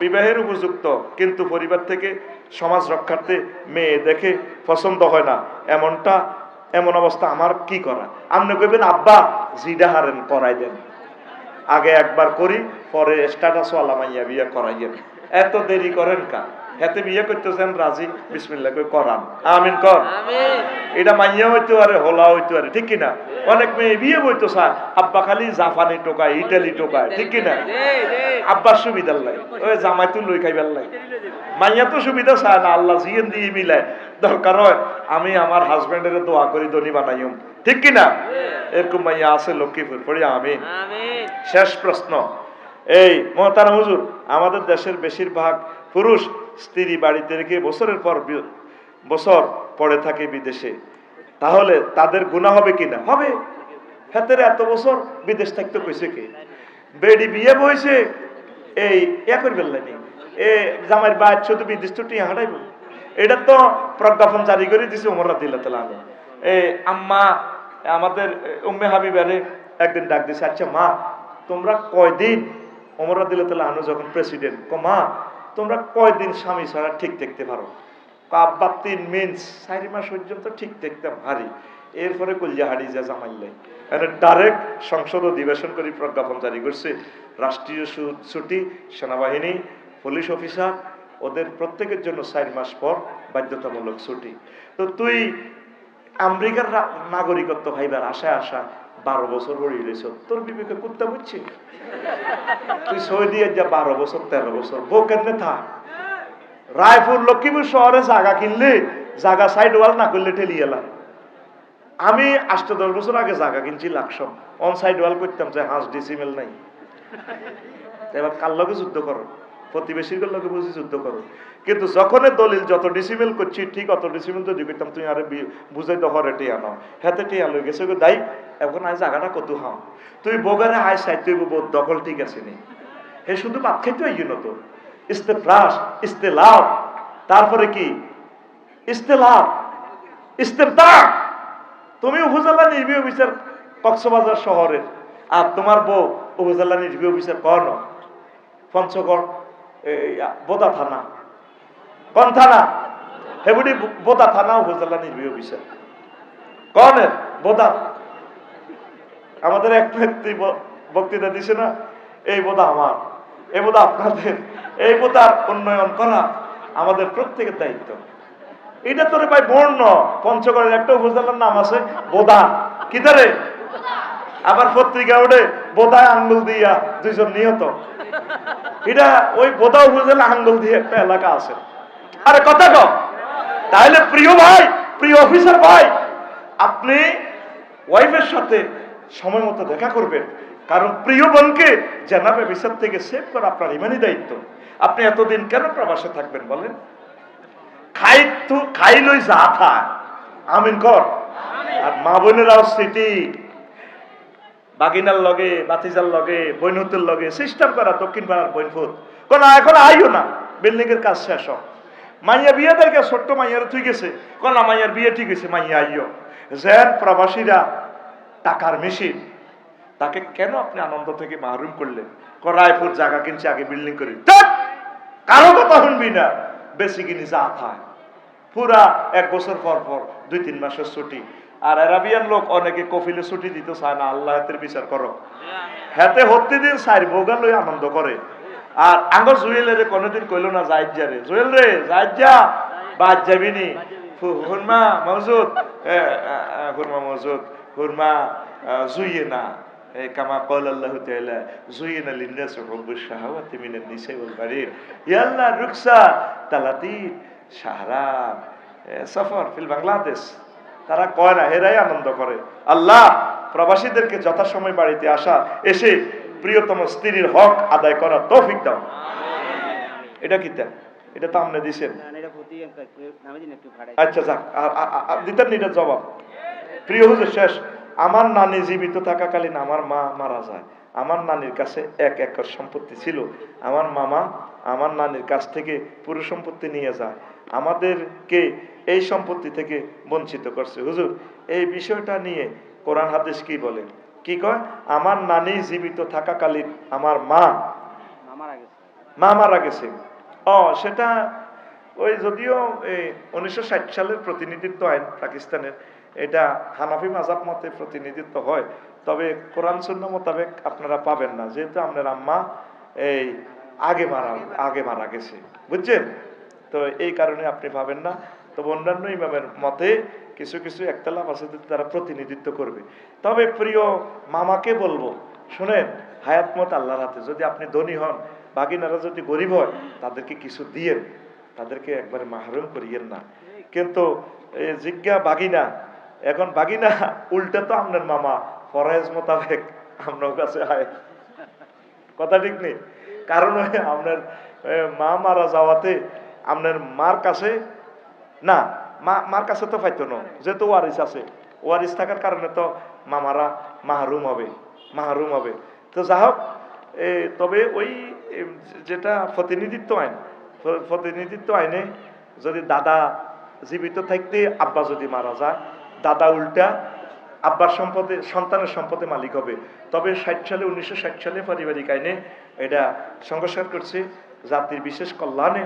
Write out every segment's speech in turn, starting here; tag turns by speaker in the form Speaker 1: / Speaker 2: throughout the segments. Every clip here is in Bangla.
Speaker 1: বিবাহের উপযুক্ত, কিন্তু পরিবার থেকে সমাজ রক্ষার্থে মেয়ে দেখে পছন্দ হয় না। এমনটা, এমন অবস্থা আমার কি করা? আপনি কইবেন, আব্বা জিডা হারেন করাই দেন। আগে একবার করি, পরে স্ট্যাটাস ওয়ালা মাইয়া বিয়ে করাইয়েন এত দেরি করেন কা হাতে বিয়ে করতেছেন রাজি বিসমিল্লাহ কই করান। আমিন কর। এটা মাইয়া হইতে পারে হোলা হইতে পারে ঠিক কিনা? অনেক মেয়ে বিয়ে বইতো স্যার আব্বা খালি জাপানি টোকায় ইটালি টোকায় ঠিক কিনা? আব্বার সুবিধার লাই ওই জামাই তুই লই খাইবার লাই। মাইয়া তো সুবিধা চায় না আল্লাহ জিয়েন দিয়ে মিলায়। দরকার হয় আমি আমার হাজবেন্ডের দোয়া করি ধনী বানাইম ঠিক কিনা? এরকম মাইয়া আছে লক্ষ্মীপুর পড়ি আমি শেষ প্রশ্ন। এই মহতারা হুজুর আমাদের দেশের বেশিরভাগ পুরুষ স্ত্রী বাড়িতে রেখে বছরের পর বছর পড়ে থাকে বিদেশে, তাহলে তাদের গুণা হবে কিনা হবে। হাতের এত বছর বিদেশ থাকতে কইছে কে? বেডি বিয়ে বইছে, এই ইয়া করবেন লাইনি এ জামাইয়ের বাদ শুধু বিদেশ ছুটি হাঁটাইব। এটা তো প্রজ্ঞাপন জারি করে দিছে উমরা দিল্লা তালা এ আম্মা, আমাদের উম্মে হাবিবারে একদিন ডাক দিছে আচ্ছা মা, তোমরা কয়দিন? ওমরা দিল্লা তালা আনু যখন প্রেসিডেন্ট ক মা তোমরা কয়দিন স্বামী ছাড়া ঠিক দেখতে পারো? আব্বা তিন মিনস, চারি মাস পর্যন্ত ঠিক দেখতাম হারি এরপরে যা জামাইলে। ডাইরেক্ট সংসদ অধিবেশন করে, প্রজ্ঞাপন জারি করছে। রাষ্ট্রীয় ছুটি, সেনাবাহিনী, পুলিশ অফিসার, ওদের প্রত্যেকের জন্য চার মাস পর বাধ্যতামূলক ছুটি। তো তুই আমেরিকার নাগরিকত্ব ভাইবার আশায় আসা বারো বছর হয়ে গেছ তোর বিবেকে কুত্তা বুঝছি? তুই সৌদি যা, বারো বছর, তেরো বছর। বউ কেমনে থাক? রায়পুর, লক্ষ্মীপুর শহরে জাগা কিনলে, জাগা সাইড ওয়াল না করলে ঠেলি এলাম আমি আষ্ট দশ বছর আগে জাগা কিনছি লাকসম। অন সাইড ওয়াল করতাম যে হাঁস ডিসিমেল নাই। এবার কার লগে যুদ্ধ করো? প্রতিবেশীর লগে বুঝি যুদ্ধ করো। কিন্তু যখন দলিল যত ডিসিমেল করছি, ঠিক অত ডিসিমেল যদি করতাম তুই আরে বুঝাই তো হরে টিয়া নাও। হেতে টিয়া লই গেছে দাই, এখন আয় জায়গাটা কত হাও। তুই বগারে আয় সাইড তুই বোধ দখল ঠিক আছে নি। হে, শুধু ভাত খাইতে হয় না তো। ইস্তে ফ্রাস লাভ তারপরে কি? ইস্তে লাভ ইস্তেফতা তুমি উপজেলা নির্বাহী অফিসার কক্সবাজার শহরের। আর তোমার বউ উপজেলা নির্বাহী অফিসার কন পঞ্চগড় বোদা থানা। কোন থানা? বোদা থানা উপজেলা নির্বাহী অফিসার কনের? বোদা। আমাদের এক ব্যক্তি বক্তৃতা দিছে না, এই বোধা আমার, এই বোধা আপনাদের, এই বোধার উন্নয়ন করা আমাদের প্রত্যেকের দায়িত্ব। এটা তোরে ভাই বর্ণ। পঞ্চগড়ের একটা উপজেলার নাম আছে, বোদা। কি ধরে আবার পত্রিকা ওঠে বোধায় আঙ্গুল দিয়া দুইজন নিহত। এটা ওই বোধা উপজেলা আঙ্গুল দিয়ে একটা এলাকা আছে। আরে কথা কও। তাহলে প্রিয় ভাই প্রিয় অফিসার ভাই আপনি ওয়াইফের সাথে সময় মতো দেখা করবেন। কারণ প্রিয় বোনকে জানাবে বিচার থেকে সেভ করা আপনার ইমানই দায়িত্ব। আপনি এতদিন কেন প্রবাসে থাকবেন বলেন? খাই তো খাই লই যা থা আমিন কর। আর মা বোনেরাও স্মৃতি বাগিনার লগে, বাতিজার লগে, বৈনতের লগে সিস্টেম করা দক্ষিণ পাড়ার বৈনফুত কোন এখন আইও না বিল্ডিং এর কাজ শেষ হোক। মাইয়া বিয়ে দেখে ছোট্ট মাইয়ার তুই গেছে কোন মাইয়ার বিয়ে ঠিক আছে, মাইয়া আইও। যেন প্রবাসীরা টাকার মেশিন। তাকে কেন আপনি আনন্দ থেকে মাহরুম করলেন? রায়পুর জায়গা কিনছে, আগে বিল্ডিং করি। কারও কথা শুনবি না। বেশি কিনি যা থায় পুরা এক বছর পর পর দুই, তিন মাসের ছুটি। আর অ্যারাবিয়ান লোক অনেকে কফিলে ছুটি দিতে চায় না, আল্লাহ হাতের বিচার করো হাতে হতে দিন সাইর বোগা লই আনন্দ করে। আর আঙ্গর জুয়েলের কোনোদিন কইল না যাইজ যা রে। জুয়েল রে যাইজ যা। বাদ যাবি নি। হুরমা মজুদ হুরমা মজুদ হুরমা জুইয়ে না কামা কল আল্লাহ তাআলা, জুইনা লিন্নাস হুব্বুশ শাহাওয়াতি মিনান নিসাই ওয়াল বারির। ইয়াল্লা রুকসা তালাতিন শাহরান এ, সফর ফিল বাংলাদেশ। তারা কয় না হেরাই আনন্দ করে। আল্লাহ প্রবাসীদেরকে যথাসময় বাড়িতে আসা এসে প্রিয়তম স্ত্রীর হক আদায় করার তৌফিক দাও। এটা কি? এটা তো আপনি দিছেন। আচ্ছা যাক আর- দিতেন নি এটার জবাব। প্রিয় হুজুর শেষ। আমার নানি জীবিত থাকাকালীন আমার মা মারা যায়। আমার নানির কাছে এক একর সম্পত্তি ছিল। আমার মামা আমার নানির কাছ থেকে পুরো সম্পত্তি নিয়ে যায় আমাদেরকে এই সম্পত্তি থেকে বঞ্চিত করছে। হুজুর এই বিষয়টা নিয়ে কোরআন হাদিস কি বলে? কি কয়? আমার নানি জীবিত থাকাকালীন আমার মা মা মারা গেছে। ও সেটা ওই যদিও এই উনিশশো ষাট সালের প্রতিনিধিত্ব আইন পাকিস্তানের এটা হানাফি মাজাব মতে প্রতিনিধিত্ব হয়। তবে কোরআন শূন্য মোতাবেক আপনারা পাবেন না। যেহেতু আপনার আম্মা এই আগে মারা আগে মারা গেছে। বুঝছেন? তো এই কারণে আপনি পাবেন না। তো অন্যান্য ইমামের মতে কিছু কিছু আছে যে তারা প্রতিনিধিত্ব করবে। তবে প্রিয় মামাকে বলব, শুনেন হায়াতমত আল্লাহর হাতে। যদি আপনি ধনী হন, বাগিনারা যদি গরিব হয়, তাদেরকে কিছু দিয়েন। তাদেরকে একবারে মাহরুম করিয়েন না। কিন্তু জিজ্ঞা বাগিনা, এখন বাগিনা উল্টা তো আপনার মামা ফরাইজ মোতাবেক আপনার কাছে হয় কথা ঠিক নেই? কারণ আপনার মা মারা যাওয়াতে আপনার মার কাছে, না, মা, মার কাছে তো পাইতো না, যেহেতু ওয়ারিস আছে ওয়ারিস থাকার কারণে তো মামারা মাহরুম হবে মাহরুম হবে। তো যা হোক তবে ওই যেটা প্রতিনিধিত্ব আইন প্রতিনিধিত্ব আইনে যদি দাদা জীবিত থাকতে আব্বা যদি মারা যায়, দাদা উল্টা আব্বার সম্পদে, সন্তানের সম্পদে মালিক হবে। তবে ষাট সালে, উনিশশো ষাট সালে পারিবারিক আইনে এটা সংস্কার করছি। জাতির বিশেষ কল্যাণে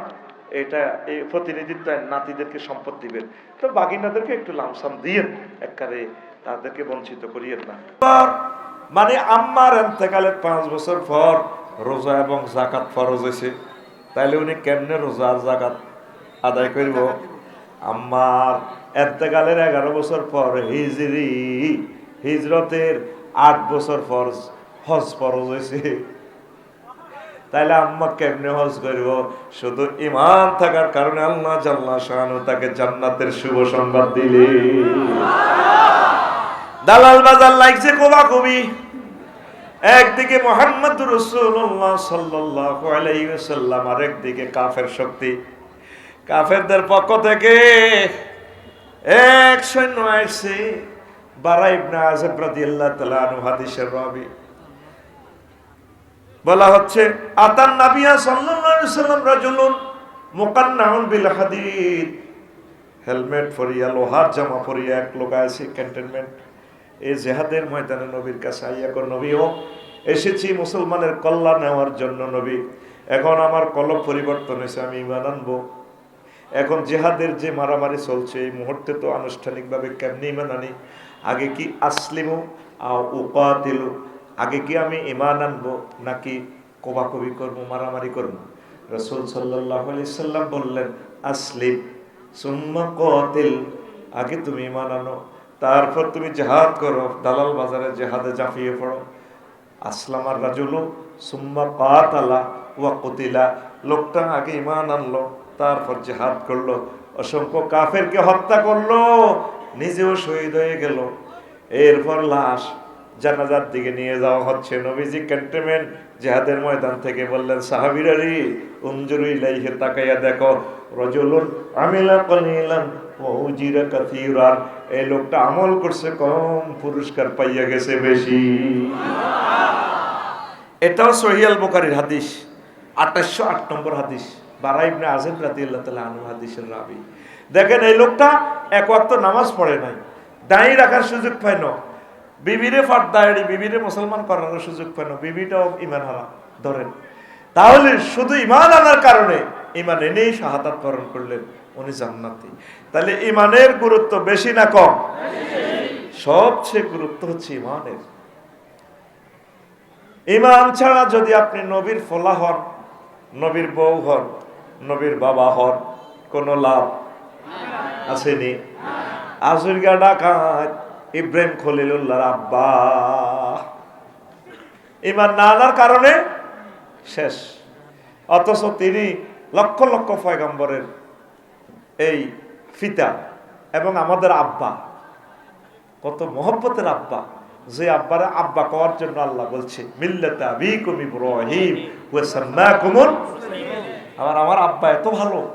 Speaker 1: এটা এই প্রতিনিধিত্ব নাতিদেরকে সম্পদ দিবেন। তো বাগিনাদেরকে একটু লামসাম দিয়েন একবারে তাদেরকে বঞ্চিত করিয়েন না। মানে আম্মার এন্তেকালের পাঁচ বছর পর রোজা এবং জাকাত ফরজ হয়েছে। তাইলে উনি কেমনে রোজা আর জাকাত আদায় করব? আম্মার এতেকালের এগারো বছর পর হিজরি, হিজরতের আট বছর পর হজ ফরজ হয়েছে। তাইলে আম্মা কেমনে হজ করব? শুধু ইমান থাকার কারণে আল্লাহ জাল্লা শাহানু তাকে জান্নাতের শুভ সংবাদ দিলে। দালাল বাজার লাগছে কোবা কবি একদিকে মোহাম্মদ রসুল্লাহ ওয়াসাল্লাম আর একদিকে কাফের শক্তি। কাফেরদের পক্ষ থেকে এক সৈন্য আসছে বারা ইবনে আযব রাদিয়াল্লাহু তাআলা আনহু, হাদিসের রাবি। বলা হচ্ছে, আতান নাবিয়া ওয়াসাল্লাম রাজুলুন মুকান্নাউন বিল হাদিদ। হেলমেট পরিয়া, লোহার জামা পরিয়া, এক লোক আছে ক্যান্টনমেন্ট। এই জেহাদের ময়দানে নবীর কাছে আইয়া কর নবীও এসেছি মুসলমানের কল্যাণ নেওয়ার জন্য নবী। এখন আমার কলব পরিবর্তন হয়েছে, আমি ইমান আনব। এখন জেহাদের যে মারামারি চলছে, এই মুহূর্তে তো আনুষ্ঠানিকভাবে কেমনি ইমান আনি? আগে কি আসলিমু আও উকাতিলু আগে কি আমি ইমান আনব নাকি কোবাকবি করব, মারামারি করব? রসুল সাল্লাহ সাল্লাম বললেন, আসলিম, সুম্মা কতিল আগে তুমি ইমান আনো, তারপর তুমি জেহাদ করো, দালাল বাজারে জেহাদে জাফিয়ে পড়ো। আসলাম আর রাজুলু, সুম্মা কাতালা ওয়া কতিলা, লোকটা আগে ইমান আনলো, তারপর জেহাদ করল, অসংখ্য কাফেরকে হত্যা করল, নিজেও শহীদ হয়ে গেল। এরপর লাশ জানাজার দিকে নিয়ে যাওয়া হচ্ছে। নবীজি ক্যান্টনমেন্ট জেহাদের ময়দান থেকে বললেন সাহাবিরারি উঞ্জুরু ইলাইহে, তাকাইয়া দেখো, রজুলুন আমিলা কলিলান ও উজিরা কাসীরান। এই লোকটা আমল করছে, কম পুরস্কার পাইয়া গেছে বেশি। এটাও সহিয়াল বোকারির হাদিস, আঠাশশো আট নম্বর হাদিস, বারা ইবনে আজেম রাদিয়াল্লাহু তাআলা আনহু হাদিসের রাবি। দেখেন, এই লোকটা এক ওয়াক্ত নামাজ পড়ে নাই, দাঁড়িয়ে রাখার সুযোগ পায় না। বিবিরে ফাট দাঁড়ি বিবিরে মুসলমান করানোর সুযোগ পায় না, বিবিটাও ইমান হারা, ধরেন। তাহলে শুধু ইমান আনার কারণে ইমান এনেই শাহাদাত বরণ করলেন, উনি জান্নাতি। তাহলে ইমানের গুরুত্ব বেশি না কম? সবচেয়ে গুরুত্ব হচ্ছে ইমানের। ইমান ছাড়া যদি আপনি নবীর ফলা হন, নবীর বউ হন, নবীর বাবা হন, কোনো লাভ আসেনি। আজুরগা ডাকাত ইব্রাহিম খলিলুল্লাহর আব্বা। ইমান না আনার কারণে শেষ। অথচ তিনি লক্ষ লক্ষ পয়গম্বরের এই ফিতা এবং আমাদের আব্বা। কত মহব্বতের আব্বা। যে আব্বারে আব্বা কওয়ার জন্য আল্লাহ বলছে আমার আমার আব্বা এত ভালো।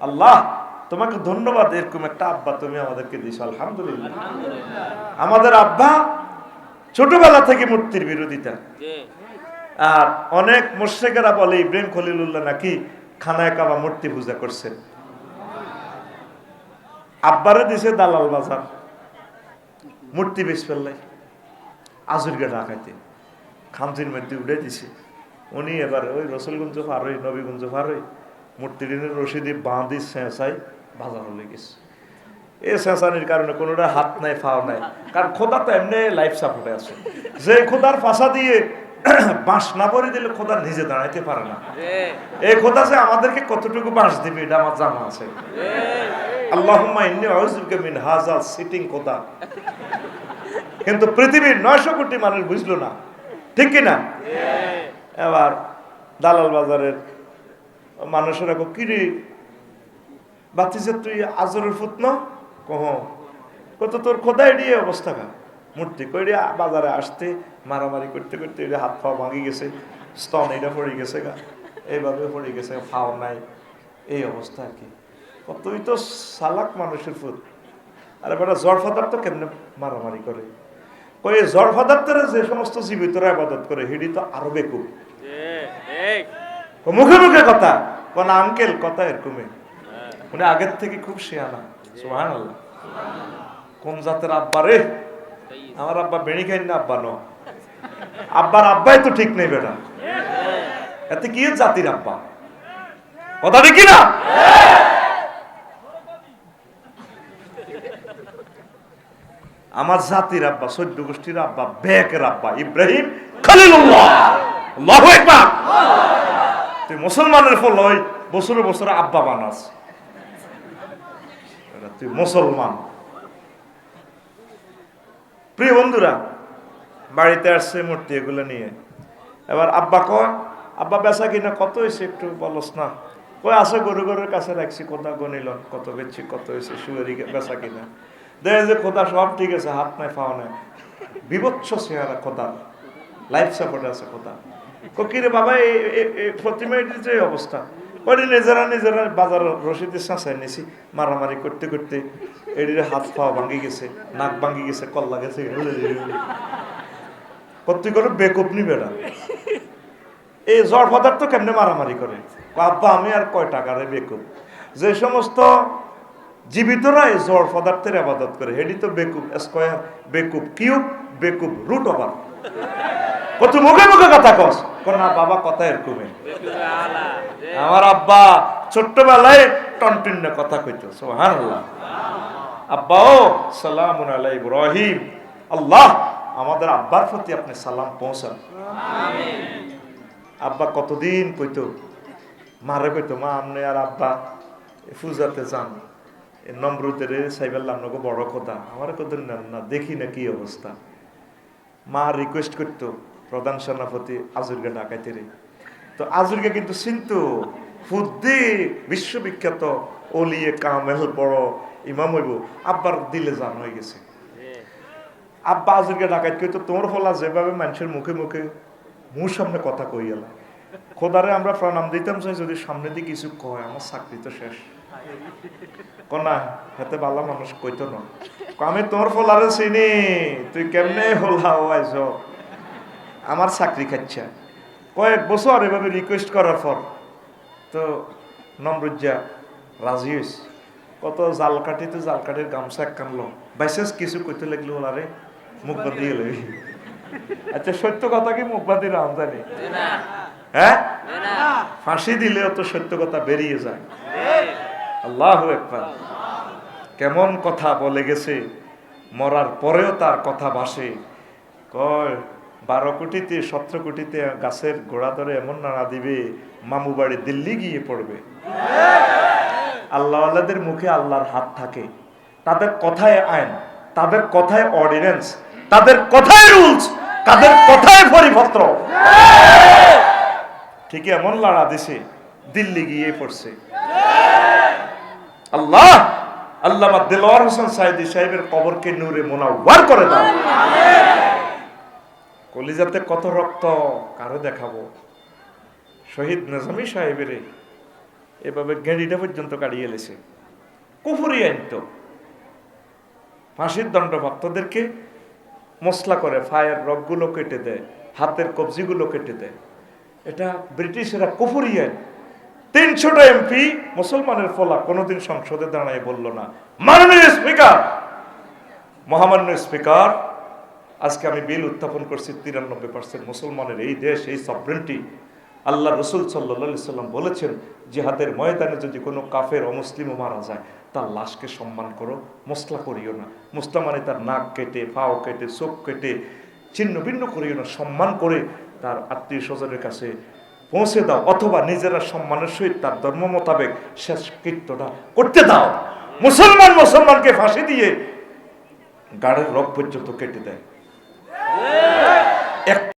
Speaker 1: আল্লাহ তোমাকে ধন্যবাদ এরকম একটা আব্বা তুমি আমাদেরকে দিছো আলহামদুলিল্লাহ। আমাদের আব্বা ছোটবেলা থেকে মূর্তির বিরোধিতা। আর অনেক মোর্শেকেরা বলে ইব্রাহিম খলিলুল্লাহ নাকি খানায় কাবা মূর্তি পূজা করছেন আব্বারে দিছে দালাল বাজার মূর্তি বেশ ফেললাই আজুরগা ডাকাইতে। খামতির মধ্যে উঠে দিছে। উনি এবার ওই রসুলগঞ্জ ফারই নবীগঞ্জ ফারই মূর্তিটিনের রশিদি বাঁধি চেঁচাই বাজানো লেগেছে এই চেঁচানির কারণে কোনোটা হাত নাই ফাও নাই। কারণ খোদা তো এমনি লাইফ সাপোর্টে আছে। যে খোদার ফাঁসা দিয়ে বাঁশ না পরে দিলে খোদা নিজে দাঁড়াইতে পারে না। এই খোদা যে আমাদেরকে কতটুকু বাঁশ দিবে এটা আমার জানা আছে। আল্লাহুম্মা ইন্নী আউযুবিকা মিন হাযা সিটিং খোদা। কিন্তু পৃথিবীর নয়শো কোটি মানুষ বুঝলো না। ঠিক কি না? এবার দালাল বাজারের মানুষেরা কো কিরে বাতিজে তুই আজরের ফুতন? কহ কত তোর খোদাই দিয়ে অবস্থা খা মূর্তি কইরে বাজারে আসতে মারামারি করতে করতে এটা হাত পা ভাঙি গেছে স্তন এটা পড়ে গেছে গা। এইভাবে পড়ে গেছে ফাও নাই। এই অবস্থা আর কি। তুই তো সালাক মানুষের ফুত। আরে বেটা জ্বর ফাদার তো কেমনে মারামারি করে? কই জ্বর যে সমস্ত জীবিতরা আবাদত করে হিডি তো আরও বেকুব। মুখে মুখে কথা। কোন আঙ্কেল কথা এরকমই। উনি আগের থেকে খুব শিয়ানা। সুহান আল্লাহ কোন জাতের আব্বা রে? আমার আব্বা বেড়ি খাই না আব্বা ন? আব্বার আব্বাই তো ঠিক নেই বেটা। এতে কি জাতির আব্বা? কথা দেখি না আমার জাতির আব্বা, সৈদ্য গোষ্ঠীর আব্বা, বেকের আব্বা, ইব্রাহিম খালিলুল্লাহ। তুই মুসলমানের ফল হয় বছরে বছরে আব্বা বানাস। এটা তুই মুসলমান। প্রিয় বন্ধুরা, বাড়িতে আসছে মূর্তি এগুলো নিয়ে। এবার আব্বা কয়, আব্বা, বেচা কিনা কত হয়েছে একটু বলস না? কই আছে গরু, গরুর কাছে রাখছি কোথা গনিল, কত বেচছি, কত হয়েছে শুয়ারি বেচা কিনা। দেখে যে খোদা সব ঠিক আছে, হাত নাই পাওয়া নাই। বিভৎস চেহারা খোদার লাইফ সাপোর্ট আছে খোদা। কিরে বাবা এই এই- এই প্রতিমা এটির যে অবস্থা? ওটি নিজেরা নিজেরা বাজার রসিদে চাঁচাই নিছি, মারামারি করতে করতে এটির হাত পা ভাঙ্গি গেছে, নাক ভাঙ্গি গেছে, কল্লা গেছে করে বেকুপ নি বেড়া। এই জ্বর পদার্থ কেমনে মারামারি করে? আব্বা, আমি আর কয় টাকারে বেকুপ যে সমস্ত জীবিতরা এই জ্বর পদার্থের আবাদত করে, হেডি তো বেকুব, স্কোয়ার, বেকুব কিউব, বেকুব রুট ওভার। কত মুখে মুখে কথা কস। না বাবা কথা এরকমই। আমার আব্বা ছোট্টবেলায় টনটিন্য কথা কইতো সুবহানাল্লাহ। আব্বা ও সালামুন আলাই ইব্রাহিম। আল্লাহ আমাদের আব্বার প্রতি আপনি সালাম পৌঁছান। আব্বা কতদিন কইতো মারে কইতো মা আপনি আর আব্বা এ পূজাতে যান। নম্রতের সাইবেল্লাম নগো বড় কথা। আমার কত না না দেখি না কি অবস্থা। মা রিকোয়েস্ট করতো প্রধান সেনাপতি আজুরকে ডাকাইতে রে। তো আজুরকে কিন্তু চিন্তু ফুদ্দি বিশ্ববিখ্যাত অলিয়ে কামেল বড় ইমাম হইব, আব্বার দিলে জান হয়ে গেছে। আব্বা আজুরকে ডাকাইত কইতো তোমার ফলা যেভাবে মানুষের মুখে মুখে মুর সামনে কথা কই গেল। খোদারে আমরা প্রণাম দিতাম চাই, যদি সামনে দিয়ে কিছু কয়, আমার চাকরি তো শেষ। কনা হাতে বালা মানুষ কইতো না। আমি তোর ফলারে চিনি, তুই কেমনে হলা আইস আমার চাকরি খাচ্ছা কয়েক বছর এভাবে রিকোয়েস্ট করার পর তো নমরুজ্জা রাজি হয়েছে কত জাল কাটি তো জাল কাটির গামছা এক কানলো বাইসেস কিছু কইতে লাগল ওলারে মুখ বাঁধি গেল আচ্ছা সত্য কথা কি মুখ বাঁধি রাম জানি হ্যাঁ? ফাঁসি দিলেও তো সত্য কথা বেরিয়ে যায়। আল্লাহ একবার কেমন কথা বলে গেছে, মরার পরেও তার কথা ভাসে। কয় বারো কোটিতে, সতেরো কোটিতে গাছের গোড়া ধরে এমন নাড়া দিবে, মামু বাড়ি দিল্লি গিয়ে পড়বে। আল্লাহ আল্লাহদের মুখে আল্লাহর হাত থাকে। তাদের কথায় আইন, তাদের কথায় অর্ডিন্যান্স তাদের কথায় রুলস তাদের কথায় পরিপত্র। ঠিক এমন লড়া দিছে, দিল্লি গিয়ে পড়ছে। আল্লাহ, আল্লামা দেলোয়ার হোসেন সাইদি সাহেবের কবরকে নূরে মোনাওয়ার করে দাও। কলিজাতে কত রক্ত, কারও দেখাবো? শহীদ নিজামী সাহেবের এভাবে গেঁড়িটা পর্যন্ত কাড়িয়ে এলেছে কুফুরি আইন তো। ফাঁসির দণ্ড ভক্তদেরকে মশলা করে, ফায়ার রগগুলো কেটে দেয়, হাতের কবজিগুলো কেটে দেয়। এটা ব্রিটিশেরা কুফুরি আইন। তিনশোটা এমপি মুসলমানের ফলা কোনোদিন সংসদে দাঁড়ায় বলল না। মাননীয় স্পিকার! মহামান্য স্পিকার! আজকে আমি বিল উত্থাপন করছি তিরানব্বই পার্সেন্ট মুসলমানের এই দেশ, এই সভরেন্টি আল্লাহ রসুল সাল্লা সাল্লাম বলেছেন, জিহাদের ময়দানে যদি কোনো কাফের অমুসলিমও মারা যায়, তার লাশকে সম্মান করো, মশলা করিও না। মশলা মানে তার নাক কেটে, পাও কেটে, চোখ কেটে, ছিন্ন ভিন্ন করিও না। সম্মান করে তার আত্মীয় স্বজনের কাছে পৌঁছে দাও, অথবা নিজেরা সম্মানের সহিত তার ধর্ম মোতাবেক শেষ কৃত্যটা করতে দাও। মুসলমান মুসলমানকে ফাঁসি দিয়ে গাড়ের রক পর্যন্ত কেটে দেয়। এক